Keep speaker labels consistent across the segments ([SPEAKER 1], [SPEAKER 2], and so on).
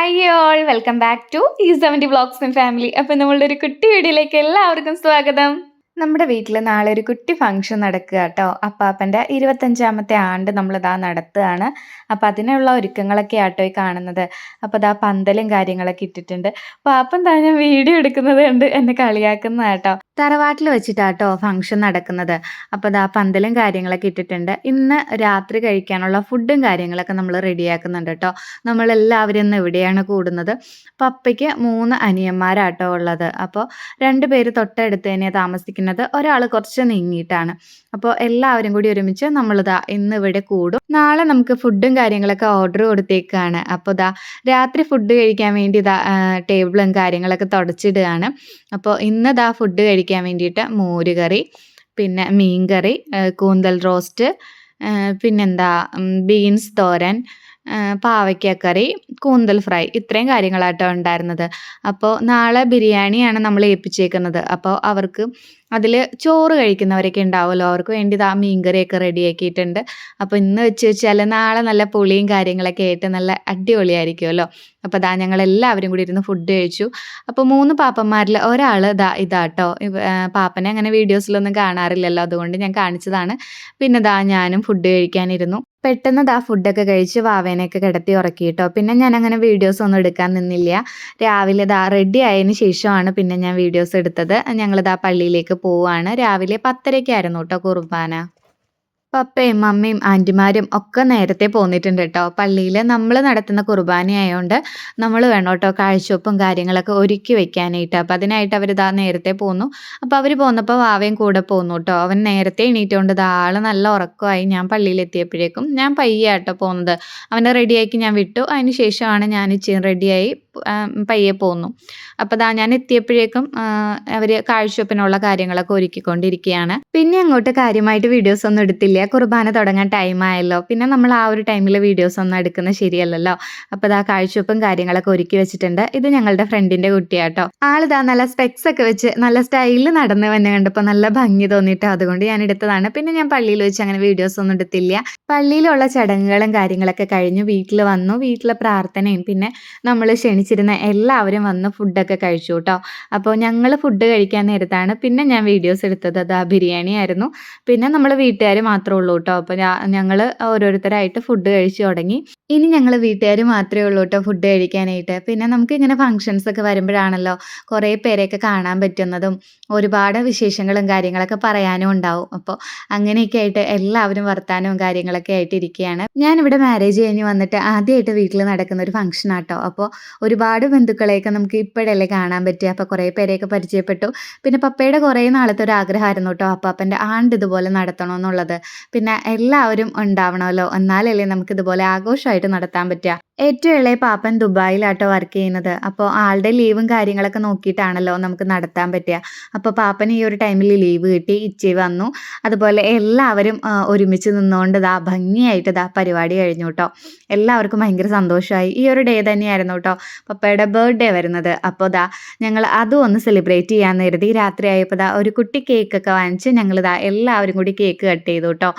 [SPEAKER 1] Hi all welcome back to ഈ seventy vlogs and family അപ്പം നമ്മളുടെ ഒരു കുട്ടി വീഡിയോയിലേക്ക് എല്ലാവർക്കും സ്വാഗതം. നമ്മുടെ വീട്ടിൽ നാളെ ഒരു കുട്ടി ഫംഗ്ഷൻ നടക്കുക കേട്ടോ. അപ്പാപ്പന്റെ ഇരുപത്തഞ്ചാമത്തെ ആണ്ട് നമ്മളിതാ നടത്തുകയാണ്. അപ്പം അതിനുള്ള ഒരുക്കങ്ങളൊക്കെ ആട്ടോ ഈ കാണുന്നത്. അപ്പോൾ ഇതാ പന്തലും കാര്യങ്ങളൊക്കെ ഇട്ടിട്ടുണ്ട്. പാപ്പൻ താ ഞാൻ വീഡിയോ എടുക്കുന്നത് കണ്ട് എന്നെ കളിയാക്കുന്ന കേട്ടോ. തറവാട്ടിൽ വെച്ചിട്ടാട്ടോ ഫംഗ്ഷൻ നടക്കുന്നത്. അപ്പോൾ ദാ പന്തലും കാര്യങ്ങളൊക്കെ ഇട്ടിട്ടുണ്ട്. ഇന്ന് രാത്രി കഴിക്കാനുള്ള ഫുഡും കാര്യങ്ങളൊക്കെ നമ്മൾ റെഡിയാക്കുന്നുണ്ട് കേട്ടോ നമ്മളെല്ലാവരും ഇന്ന് ഇവിടെയാണ് കൂടുന്നത്. പപ്പയ്ക്ക് മൂന്ന് അനിയന്മാരാട്ടോ ഉള്ളത്. അപ്പോൾ രണ്ട് പേര് തൊട്ടടുത്ത് തന്നെ താമസിക്കുന്നത്. ഒരാൾ കുറച്ച് നീങ്ങിയിട്ടാണ്. അപ്പോൾ എല്ലാവരും കൂടി ഒരുമിച്ച് നമ്മളിതാ ഇന്ന് ഇവിടെ കൂടും. നാളെ നമുക്ക് ഫുഡും കാര്യങ്ങളൊക്കെ ഓർഡർ കൊടുത്തേക്കാണ്. അപ്പോൾ ഇതാ രാത്രി ഫുഡ് കഴിക്കാൻ വേണ്ടി ഇതാ ടേബിളും കാര്യങ്ങളൊക്കെ തുടച്ചിടുകയാണ്. അപ്പോൾ ഇന്ന് ഇതാ ഫുഡ് കഴിക്കാൻ വേണ്ടിയിട്ട് മോരുകറി പിന്നെ മീൻകറി കൂന്തൽ റോസ്റ്റ് പിന്നെന്താ ബീൻസ് തോരൻ പാവയ്ക്കക്കറി കൂന്തൽ ഫ്രൈ ഇത്രയും കാര്യങ്ങളാട്ടോ ഉണ്ടായിരുന്നത്. അപ്പോൾ നാളെ ബിരിയാണിയാണ് നമ്മൾ ഏൽപ്പിച്ചേക്കുന്നത്. അപ്പോൾ അവർക്ക് അതിൽ ചോറ് കഴിക്കുന്നവരൊക്കെ ഉണ്ടാവുമല്ലോ. അവർക്ക് വേണ്ടി ആ മീൻകറിയൊക്കെ റെഡിയാക്കിയിട്ടുണ്ട്. അപ്പോൾ ഇന്ന് വെച്ച് വെച്ചാൽ നാളെ നല്ല പുളിയും കാര്യങ്ങളൊക്കെ ആയിട്ട് നല്ല അടിപൊളിയായിരിക്കുമല്ലോ. അപ്പോൾ ഇതാ ഞങ്ങൾ എല്ലാവരും കൂടി ഇരുന്ന് ഫുഡ് കഴിച്ചു. അപ്പോൾ മൂന്ന് പാപ്പന്മാരിൽ ഒരാൾ ഇതാ ഇതാട്ടോ. പാപ്പനെ അങ്ങനെ വീഡിയോസിലൊന്നും കാണാറില്ലല്ലോ. അതുകൊണ്ട് ഞാൻ കാണിച്ചതാണ്. പിന്നെ ഇതാ ഞാനും ഫുഡ് കഴിക്കാനിരുന്നു. പെട്ടെന്ന് ദാ ഫുഡൊക്കെ കഴിച്ച് വാവേനെയൊക്കെ കിടത്തി ഉറക്കി കേട്ടോ പിന്നെ ഞാൻ അങ്ങനെ വീഡിയോസ് ഒന്നും എടുക്കാൻ നിന്നില്ല. രാവിലെ ദാ റെഡി ആയതിന് ശേഷമാണ് പിന്നെ ഞാൻ വീഡിയോസ് എടുത്തത്. ഞങ്ങൾ ദാ പള്ളിയിലേക്ക് പോവുകയാണ് രാവിലെ പത്തരയ്ക്കായിരുന്നു കേട്ടോ കുർബാന. പപ്പയും മമ്മയും ആന്റിമാരും ഒക്കെ നേരത്തെ പോന്നിട്ടുണ്ട് കേട്ടോ പള്ളിയിൽ നമ്മൾ നടത്തുന്ന കുർബാനയായതുകൊണ്ട് നമ്മൾ വേണം കേട്ടോ കാഴ്ചവെപ്പും കാര്യങ്ങളൊക്കെ ഒരുക്കി വെക്കാനായിട്ട്. അപ്പോൾ അതിനായിട്ട് അവർ ഇതാ നേരത്തെ പോന്നു. അപ്പോൾ അവർ പോന്നപ്പോൾ വാവയും കൂടെ പോന്നു കേട്ടോ അവൻ നേരത്തെ എണീറ്റുകൊണ്ട് ദാ ആൾ നല്ല ഉറക്കമായി ഞാൻ പള്ളിയിൽ എത്തിയപ്പോഴേക്കും ഞാൻ പയ്യ കേട്ടോ പോകുന്നത് അവനെ റെഡിയാക്കി ഞാൻ വിട്ടു. അതിന് ശേഷമാണ് ഞാൻ ഇച്ചിരി റെഡിയായി പയ്യെ പോന്നു. അപ്പോൾ ദാ ഞാൻ എത്തിയപ്പോഴേക്കും അവർ കാഴ്ചവെപ്പിനുള്ള കാര്യങ്ങളൊക്കെ ഒരുക്കിക്കൊണ്ടിരിക്കുകയാണ് പിന്നെ അങ്ങോട്ട് കാര്യമായിട്ട് വീഡിയോസ് ഒന്നും എടുത്തില്ല. കുർബാന തുടങ്ങാൻ ടൈം ആയല്ലോ. പിന്നെ നമ്മൾ ആ ഒരു ടൈമിൽ വീഡിയോസ് ഒന്നും എടുക്കുന്നത് ശരിയല്ലല്ലോ. അപ്പോൾ ദാ കാഴ്ചവെപ്പും കാര്യങ്ങളൊക്കെ ഒരുക്കി വെച്ചിട്ടുണ്ട്. ഇത് ഞങ്ങളുടെ ഫ്രണ്ടിന്റെ കുട്ടിയാട്ടോ. ആളിതാ നല്ല സ്പെക്സ് ഒക്കെ വെച്ച് നല്ല സ്റ്റൈലിൽ നടന്ന് വന്നെ കണ്ടപ്പോൾ നല്ല ഭംഗി തോന്നിയിട്ട് അതുകൊണ്ട് ഞാൻ എടുത്തതാണ്. പിന്നെ ഞാൻ പള്ളിയിൽ വെച്ച് അങ്ങനെ വീഡിയോസ് ഒന്നും എടുത്തില്ല. പള്ളിയിലുള്ള ചടങ്ങുകളും കാര്യങ്ങളൊക്കെ കഴിഞ്ഞു. വീട്ടിൽ വന്നു. വീട്ടിലെ പ്രാർത്ഥനയും പിന്നെ നമ്മൾ ക്ഷണിച്ചിരുന്ന എല്ലാവരും വന്ന് ഫുഡൊക്കെ കഴിച്ചു കേട്ടോ. അപ്പോൾ ഞങ്ങൾ ഫുഡ് കഴിക്കാൻ നേരത്താണ് പിന്നെ ഞാൻ വീഡിയോസ് എടുത്തത്. അത് ആ ബിരിയാണി ആയിരുന്നു. പിന്നെ നമ്മൾ വീട്ടുകാർ മാത്രമേ ഉള്ളൂ കേട്ടോ. അപ്പോൾ ഞങ്ങൾ ഓരോരുത്തരായിട്ട് ഫുഡ് കഴിച്ചു തുടങ്ങി. ഇനി ഞങ്ങൾ വീട്ടുകാർ മാത്രമേ ഉള്ളൂ കേട്ടോ ഫുഡ് കഴിക്കാനായിട്ട്. പിന്നെ നമുക്ക് ഇങ്ങനെ ഫങ്ഷൻസ് ഒക്കെ വരുമ്പോഴാണല്ലോ കുറേ പേരെയൊക്കെ കാണാൻ പറ്റുന്നതും ഒരുപാട് വിശേഷങ്ങളും കാര്യങ്ങളൊക്കെ പറയാനും ഉണ്ടാവും. അപ്പോൾ അങ്ങനെയൊക്കെ ആയിട്ട് എല്ലാവരും വർത്താനവും കാര്യങ്ങളൊക്കെ ആയിട്ട് ഇരിക്കുകയാണ് ഞാനിവിടെ മാരേജ് കഴിഞ്ഞ് വന്നിട്ട് ആദ്യമായിട്ട് വീട്ടിൽ നടക്കുന്ന ഒരു ഫംഗ്ഷൻ ആട്ടോ അപ്പോൾ ഒരുപാട് ബന്ധുക്കളെയൊക്കെ നമുക്ക് ഇപ്പോഴല്ലേ കാണാൻ പറ്റുക അപ്പോൾ കുറേ പേരെയൊക്കെ പരിചയപ്പെട്ടു. പിന്നെ പപ്പയുടെ കുറേ നാളത്തെ ഒരു ആഗ്രഹമായിരുന്നു കേട്ടോ. അപ്പാപ്പന്റെ ആണ്ട് ഇതുപോലെ നടത്തണമെന്നുള്ളത് പിന്നെ എല്ലാവരും ഉണ്ടാവണമല്ലോ. എന്നാലല്ലേ നമുക്ക് ഇതുപോലെ ആഘോഷമായിട്ട് നടത്താൻ പറ്റുക. ഏറ്റവും ഇളയ പാപ്പൻ ദുബായിലാട്ടോ വർക്ക് ചെയ്യുന്നത്. അപ്പോൾ ആളുടെ ലീവും കാര്യങ്ങളൊക്കെ നോക്കിയിട്ടാണല്ലോ നമുക്ക് നടത്താൻ പറ്റുക. അപ്പോൾ പാപ്പൻ ഈ ഒരു ടൈമിൽ ലീവ് കിട്ടി ഇച്ചി വന്നു. അതുപോലെ എല്ലാവരും ഒരുമിച്ച് നിന്നുകൊണ്ട് ഇതാ ഭംഗിയായിട്ട് ഇതാ പരിപാടി കഴിഞ്ഞു കേട്ടോ എല്ലാവർക്കും ഭയങ്കര സന്തോഷമായി. ഈ ഒരു ഡേ തന്നെയായിരുന്നു കേട്ടോ പപ്പയുടെ ബർത്ത്ഡേ വരുന്നത്. അപ്പോൾ ഇതാ ഞങ്ങൾ അതും ഒന്ന് സെലിബ്രേറ്റ് ചെയ്യാൻ കരുതി. രാത്രി ആയപ്പോൾ ഇതാ ഒരു കുട്ടി കേക്കൊക്കെ വാങ്ങിച്ച് ഞങ്ങളിതാ എല്ലാവരും കൂടി കേക്ക് കട്ട് ചെയ്തു കേട്ടോ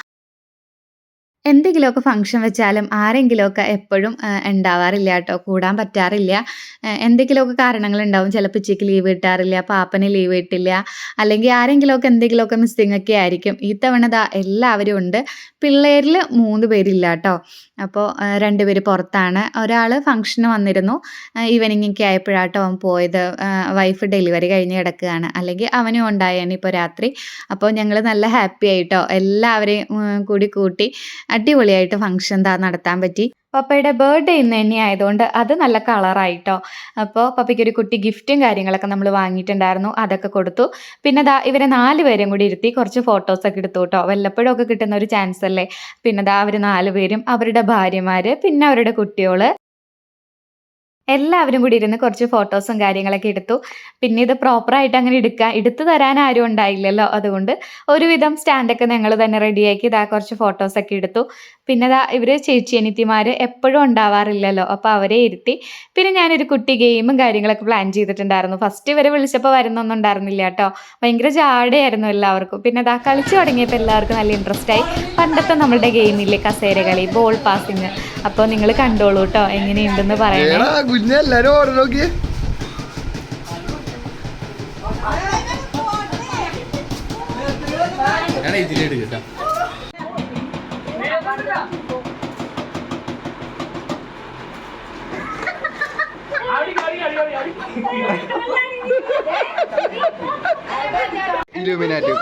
[SPEAKER 1] എന്തെങ്കിലുമൊക്കെ ഫംഗ്ഷൻ വെച്ചാലും ആരെങ്കിലുമൊക്കെ എപ്പോഴും ഉണ്ടാവാറില്ല കേട്ടോ. കൂടാൻ പറ്റാറില്ല. എന്തെങ്കിലുമൊക്കെ കാരണങ്ങളുണ്ടാവും. ചിലപ്പോൾ ഉച്ചയ്ക്ക് ലീവ് കിട്ടാറില്ല പാപ്പന് ലീവ് കിട്ടില്ല അല്ലെങ്കിൽ ആരെങ്കിലുമൊക്കെ എന്തെങ്കിലുമൊക്കെ മിസ്സിങ് ഒക്കെ ആയിരിക്കും. ഈ തവണ ദാ എല്ലാവരും ഉണ്ട്. പിള്ളേരിൽ മൂന്ന് പേരില്ല കേട്ടോ. അപ്പോൾ രണ്ടുപേര് പുറത്താണ്. ഒരാൾ ഫംഗ്ഷന് വന്നിരുന്നു. ഈവനിങ് ഒക്കെ ആയപ്പോഴാട്ടോ അവൻ പോയത്. വൈഫ് ഡെലിവറി കഴിഞ്ഞ് കിടക്കുകയാണ്. അല്ലെങ്കിൽ അവനും ഉണ്ടായേനെ ഇപ്പോൾ രാത്രി. അപ്പോൾ ഞങ്ങൾ നല്ല ഹാപ്പി ആയിട്ടോ എല്ലാവരെയും കൂടി കൂട്ടി അടിപൊളിയായിട്ട് ഫംഗ്ഷൻ എന്താ നടത്താൻ പറ്റി. പപ്പയുടെ ബർത്ത്ഡേ ഇന്ന് തന്നെ ആയതുകൊണ്ട് അത് നല്ല കളറായിട്ടോ അപ്പോൾ പപ്പയ്ക്ക് ഒരു കുട്ടി ഗിഫ്റ്റും കാര്യങ്ങളൊക്കെ നമ്മൾ വാങ്ങിയിട്ടുണ്ടായിരുന്നു. അതൊക്കെ കൊടുത്തു. പിന്നെ ദാ ഇവരെ നാല് പേരും കൂടി ഇരുത്തി കുറച്ച് ഫോട്ടോസൊക്കെ എടുത്തു കേട്ടോ വല്ലപ്പോഴും ഒക്കെ കിട്ടുന്ന ഒരു ചാൻസ് അല്ലേ? പിന്നെ ദാ അവർ നാല് പേരും അവരുടെ ഭാര്യമാർ പിന്നെ അവരുടെ കുട്ടികൾ എല്ലാവരും കൂടി ഇരുന്ന് കുറച്ച് ഫോട്ടോസും കാര്യങ്ങളൊക്കെ എടുത്തു. പിന്നെ ഇത് പ്രോപ്പറായിട്ട് അങ്ങനെ എടുക്കുക എടുത്തു തരാൻ ആരും ഉണ്ടായില്ലല്ലോ. അതുകൊണ്ട് ഒരുവിധം സ്റ്റാൻഡൊക്കെ ഞങ്ങൾ തന്നെ റെഡിയാക്കി ഇതാ കുറച്ച് ഫോട്ടോസൊക്കെ എടുത്തു. പിന്നെ ഇതാ ഇവർ ചേച്ചി അനിയത്തിമാർ എപ്പോഴും ഉണ്ടാവാറില്ലല്ലോ. അപ്പോൾ അവരെ ഇരുത്തി. പിന്നെ ഞാനൊരു കുട്ടി ഗെയിമും കാര്യങ്ങളൊക്കെ പ്ലാൻ ചെയ്തിട്ടുണ്ടായിരുന്നു. ഫസ്റ്റ് ഇവരെ വിളിച്ചപ്പോൾ വരുന്നൊന്നും ഉണ്ടായിരുന്നില്ല കേട്ടോ. ഭയങ്കര ജാടയായിരുന്നു എല്ലാവർക്കും. പിന്നെ ഇതാ കളിച്ചു തുടങ്ങിയപ്പോൾ എല്ലാവർക്കും നല്ല ഇൻട്രസ്റ്റ് ആയി. പണ്ടത്തെ നമ്മളുടെ ഗെയിമില്ലേ കസേര കളി ബോൾ പാസിങ് അപ്പോൾ നിങ്ങൾ കണ്ടോളൂ കേട്ടോ എങ്ങനെയുണ്ടെന്ന് പറയണേ.
[SPEAKER 2] കുഞ്ഞെല്ലാരും ഓർഡർ
[SPEAKER 3] നോക്കി
[SPEAKER 2] ഇലുമിനാറ്റി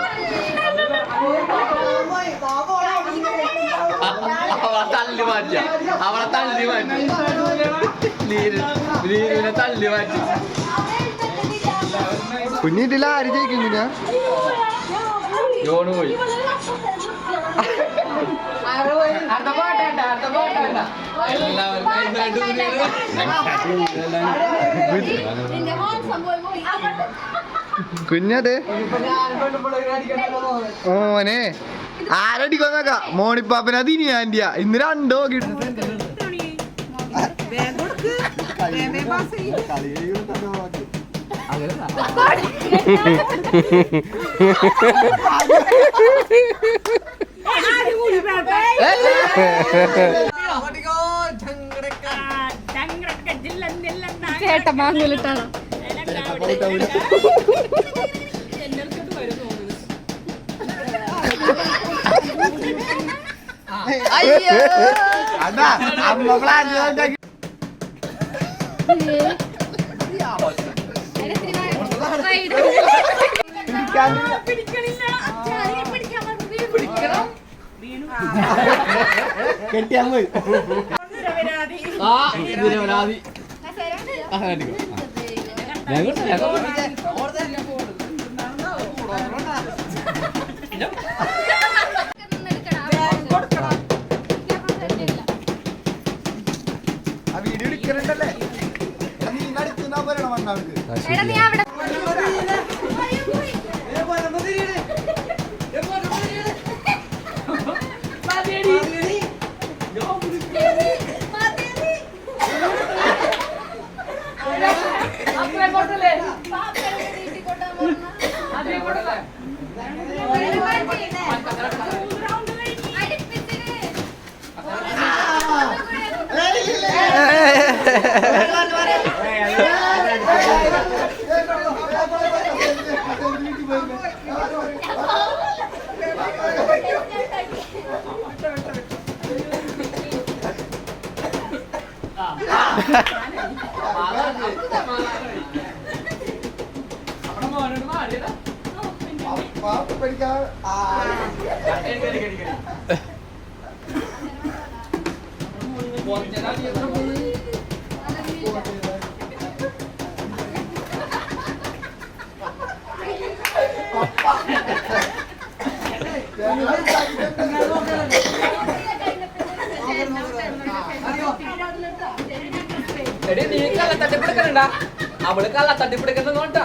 [SPEAKER 3] അവളെ തള്ളി മാറ്റിയ അവളെ തള്ളി മാറ്റി. നീര്. നീരുവിനെ തള്ളി മാറ്റി.
[SPEAKER 2] കുഞ്ഞിട്ടില്ല ആര് ജയിക്കും കുഞ്ഞാ
[SPEAKER 3] ജോണ് പോയി.
[SPEAKER 2] കുഞ്ഞത്? മോനെ ആരടിക്കൊന്നക്ക മോണിപ്പാപ്പന അതിനി ആന്റിയ ഇന്ന് രണ്ടോ കിട്ടും.
[SPEAKER 1] ചേട്ടൻ മാങ്ങൂലിട്ടാണോ
[SPEAKER 2] അതാ അമ്മ പ്ലാൻ കെട്ടിയാ പോയി
[SPEAKER 3] ആ. ആ. ഞങ്ങൾ ഞങ്ങൾ
[SPEAKER 2] ആ വീഡിയോ എടുക്കലുണ്ടല്ലേ നീ നടിക്കുന്ന പറയണം മണ്ണാൾക്ക്
[SPEAKER 3] എടി നീ കള്ള തട്ടിപ്പിടിക്കണ്ട അവൾ കള്ള തട്ടിപ്പിടിക്കുന്ന നോട്ടാ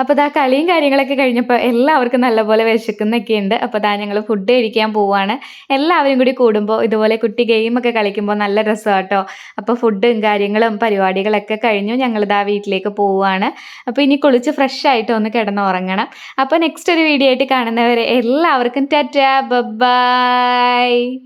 [SPEAKER 1] അപ്പോൾ ദാ കളിയും കാര്യങ്ങളൊക്കെ കഴിഞ്ഞപ്പോൾ എല്ലാവർക്കും നല്ലപോലെ വിശക്കുന്നൊക്കെ ഉണ്ട് അപ്പോൾ ദാ ഞങ്ങൾ ഫുഡ് കഴിക്കാൻ പോവാണ്. എല്ലാവരും കൂടി കൂടുമ്പോൾ ഇതുപോലെ കുട്ടി ഗെയിമൊക്കെ കളിക്കുമ്പോൾ നല്ല രസമാട്ടോ അപ്പൊ അപ്പോൾ ഫുഡും കാര്യങ്ങളും പരിപാടികളൊക്കെ കഴിഞ്ഞു. ഞങ്ങൾ ദാ വീട്ടിലേക്ക് പോവുകയാണ് അപ്പോൾ ഇനി കുളിച്ച് ഫ്രഷ് ആയിട്ട് ഒന്ന് കിടന്നുറങ്ങണം. അപ്പോൾ നെക്സ്റ്റ് ഒരു വീഡിയോ ആയിട്ട് കാണുന്നവരെ എല്ലാവർക്കും ടാറ്റാ ബൈ.